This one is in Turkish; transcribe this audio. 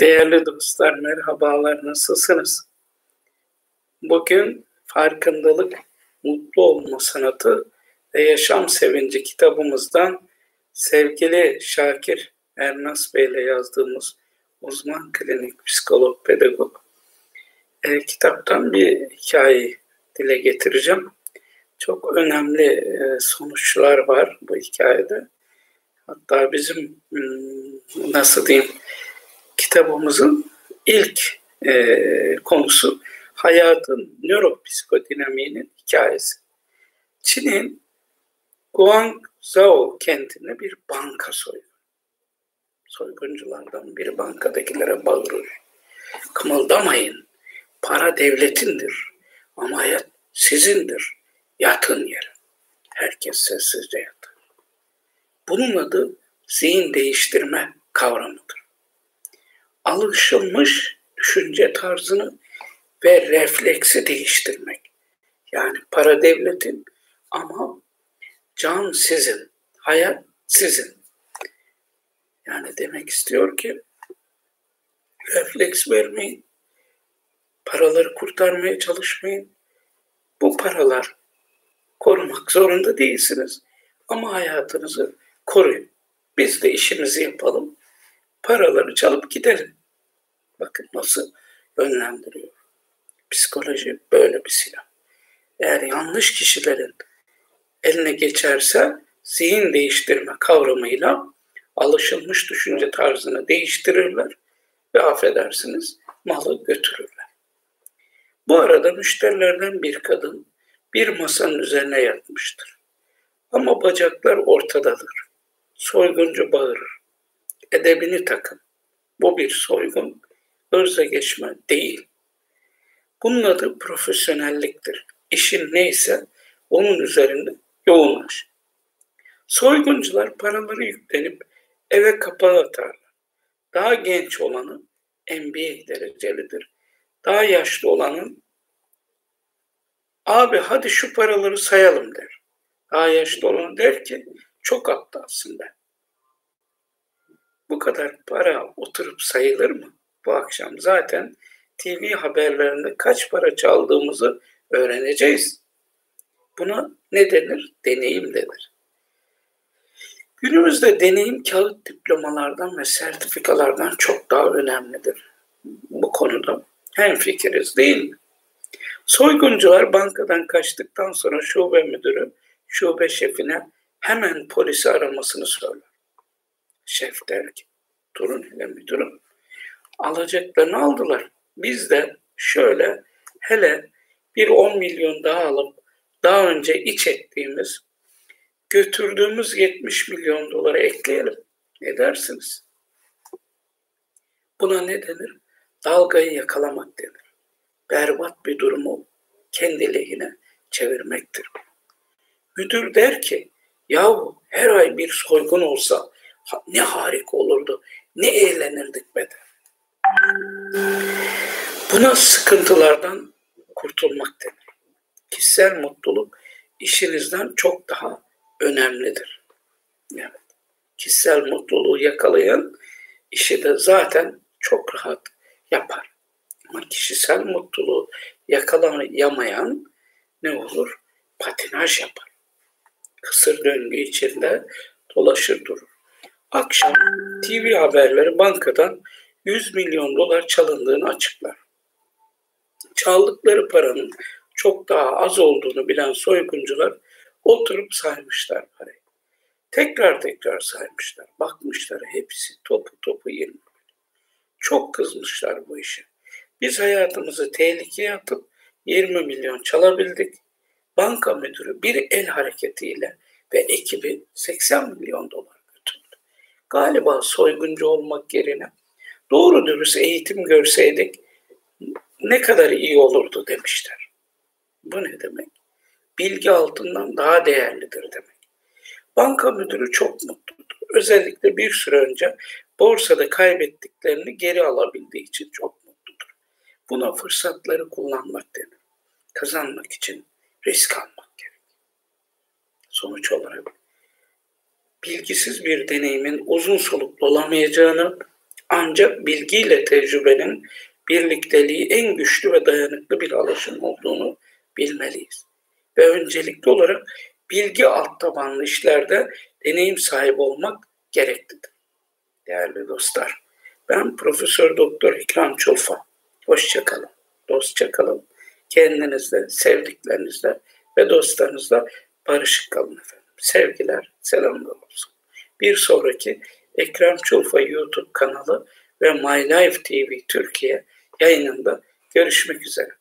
Değerli dostlar merhabalar nasılsınız? Bugün farkındalık, mutlu olma sanatı ve yaşam sevinci kitabımızdan sevgili Şakir Ernas Bey ile yazdığımız uzman klinik psikolog pedagog e, kitaptan bir hikayeyi dile getireceğim. Çok önemli e, sonuçlar var bu hikayede. Hatta bizim hmm, nasıl diyeyim kitabımızın ilk e, konusu hayatın nöropsikodinamiğinin hikayesi. Çin'in Guangzhou kentinde bir banka soygun. Soygunculardan biri bankadakilere bağırır. Kımıldamayın. Para devletindir. Ama hayat sizindir. Yatın yere. Herkes sessizce yatır. Bunun adı zihin değiştirme kavramıdır alışılmış düşünce tarzını ve refleksi değiştirmek. Yani para devletin ama can sizin, hayat sizin. Yani demek istiyor ki refleks vermeyin, paraları kurtarmaya çalışmayın. Bu paralar korumak zorunda değilsiniz ama hayatınızı koruyun. Biz de işimizi yapalım, paraları çalıp gidelim. Bakın nasıl yönlendiriyor. Psikoloji böyle bir silah. Eğer yanlış kişilerin eline geçerse zihin değiştirme kavramıyla alışılmış düşünce tarzını değiştirirler ve affedersiniz malı götürürler. Bu arada müşterilerden bir kadın bir masanın üzerine yatmıştır. Ama bacaklar ortadadır. Soyguncu bağırır. Edebini takın. Bu bir soygun ırza geçme değil. Bunun adı profesyonelliktir. İşin neyse onun üzerinde yoğunlaş. Soyguncular paraları yüklenip eve kapağı atarlar. Daha genç olanı MBA derecelidir. Daha yaşlı olanın abi hadi şu paraları sayalım der. Daha yaşlı olan der ki çok aptalsın ben. Bu kadar para oturup sayılır mı? Bu akşam zaten TV haberlerinde kaç para çaldığımızı öğreneceğiz. Buna ne denir? Deneyim denir. Günümüzde deneyim kağıt diplomalardan ve sertifikalardan çok daha önemlidir. Bu konuda hem fikiriz değil mi? Soyguncular bankadan kaçtıktan sonra şube müdürü şube şefine hemen polisi aramasını söyler. Şef der ki durun hele müdürüm alacaklarını aldılar. Biz de şöyle hele bir 10 milyon daha alıp daha önce iç ettiğimiz götürdüğümüz 70 milyon dolara ekleyelim. Ne dersiniz? Buna ne denir? Dalgayı yakalamak denir. Berbat bir durumu kendi lehine çevirmektir. Müdür der ki, yahu her ay bir soygun olsa ne harika olurdu, ne eğlenirdik be der. Buna sıkıntılardan kurtulmak denir. Kişisel mutluluk işinizden çok daha önemlidir. Evet. Kişisel mutluluğu yakalayan işi de zaten çok rahat yapar. Ama kişisel mutluluğu yakalayamayan ne olur? Patinaj yapar. Kısır döngü içinde dolaşır durur. Akşam TV haberleri bankadan 100 milyon dolar çalındığını açıklar. Çaldıkları paranın çok daha az olduğunu bilen soyguncular oturup saymışlar parayı. Tekrar tekrar saymışlar. Bakmışlar hepsi topu topu 20 Çok kızmışlar bu işe. Biz hayatımızı tehlikeye atıp 20 milyon çalabildik. Banka müdürü bir el hareketiyle ve ekibi 80 milyon dolar götürdü. Galiba soyguncu olmak yerine doğru dürüst eğitim görseydik ne kadar iyi olurdu demişler. Bu ne demek? Bilgi altından daha değerlidir demek. Banka müdürü çok mutludur. Özellikle bir süre önce borsada kaybettiklerini geri alabildiği için çok mutludur. Buna fırsatları kullanmak denir. Kazanmak için risk almak gerek. Sonuç olarak bilgisiz bir deneyimin uzun soluklu olamayacağını Ancak bilgiyle tecrübenin birlikteliği en güçlü ve dayanıklı bir alışım olduğunu bilmeliyiz. Ve öncelikli olarak bilgi alt tabanlı işlerde deneyim sahibi olmak gereklidir. Değerli dostlar, ben Profesör Doktor İkram Çolfa. Hoşçakalın, dostça kalın. Kendinizle, sevdiklerinizle ve dostlarınızla barışık kalın efendim. Sevgiler, selamlar olsun. Bir sonraki Ekrem Çulfa YouTube kanalı ve My Life TV Türkiye yayınında görüşmek üzere.